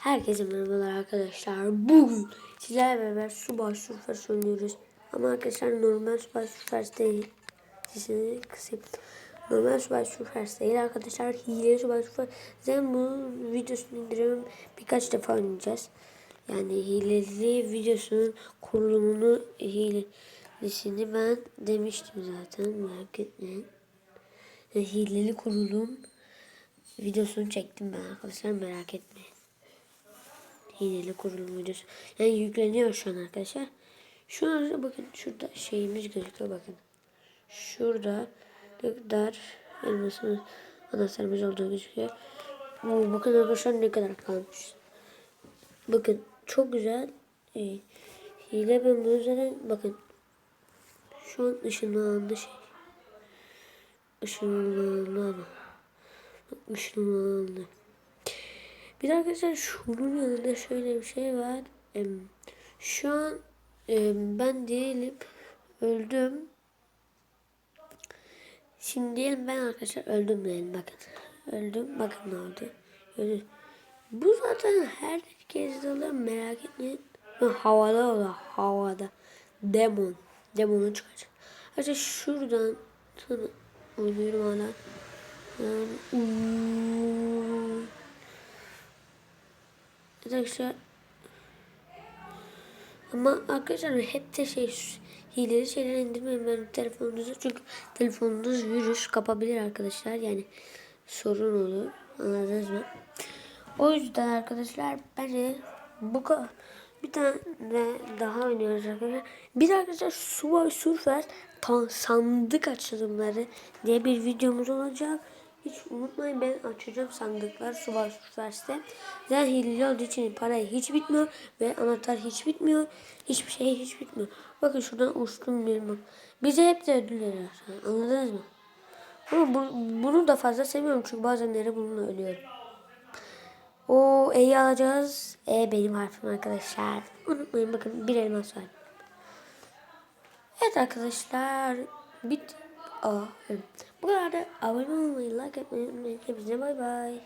Herkese merhabalar arkadaşlar. Bugün sizlerle beraber Subay Surfers oynuyoruz. Ama arkadaşlar normal Subay Surfers değil. Sesini kısayım. Normal Subay Surfers değil arkadaşlar. Hileli Subay Surfers. Zaten bunun videosunu indiriyorum. Birkaç defa oynayacağız. Yani hileli videosunun kurulumunu hilelisini ben demiştim zaten. Merak etmeyin. Hileli kurulum videosunu çektim ben arkadaşlar merak etmeyin. Hileli kurulum videosu. Yani yükleniyor şu an arkadaşlar. Şu an bakın şurada şeyimiz gözüküyor bakın. Şurada ne kadar elmasımız anahtarımız olduğu gözüküyor. Oo, bakın arkadaşlar ne kadar kalmış. Bakın çok güzel. Ee, hile ben bunu zaten bakın. Şu an ışınlandı şey. Işınlandı ama. Işınlandı. Bir arkadaşlar şunun yanında şöyle bir şey var. Şu an ben diyelim öldüm. Şimdi diyelim ben arkadaşlar öldüm diyelim bakın. Öldüm bakın ne oldu. Öldüm. Bu zaten herkes de olur merak etmeyin. Ha, Havada o da havada. Demon. Demonu çıkacak. Arkadaşlar şuradan oynuyorum hala. Yani. Arkadaşlar ama arkadaşlar hep de şey hileli şeyler indirmeyin ben telefonunuzu çünkü telefonunuz virüs kapabilir arkadaşlar yani sorun olur anladınız mı? O yüzden arkadaşlar bence bu bir tane daha oynuyoruz arkadaşlar. Bir arkadaşlar Subway Surfers sandık açılımları diye bir videomuz olacak. Hiç unutmayın ben açacağım sandıklar Subway Surfers'te. Zaten hileli olduğu için parayı hiç bitmiyor ve anahtar hiç bitmiyor. Hiçbir şey hiç bitmiyor. Bakın şuradan uçtum bilmem. Bize hep de ödül veriyor. Anladınız mı? Ama bu, bunu da fazla seviyorum çünkü bazenleri bununla ölüyorum. O E'yi alacağız. E benim harfim arkadaşlar. Unutmayın bakın bir elmas var. Evet arkadaşlar. Bit. Aa, evet. Bu kadar da abone olmayı, like etmeyi unutmayın. Hepinize bay bay.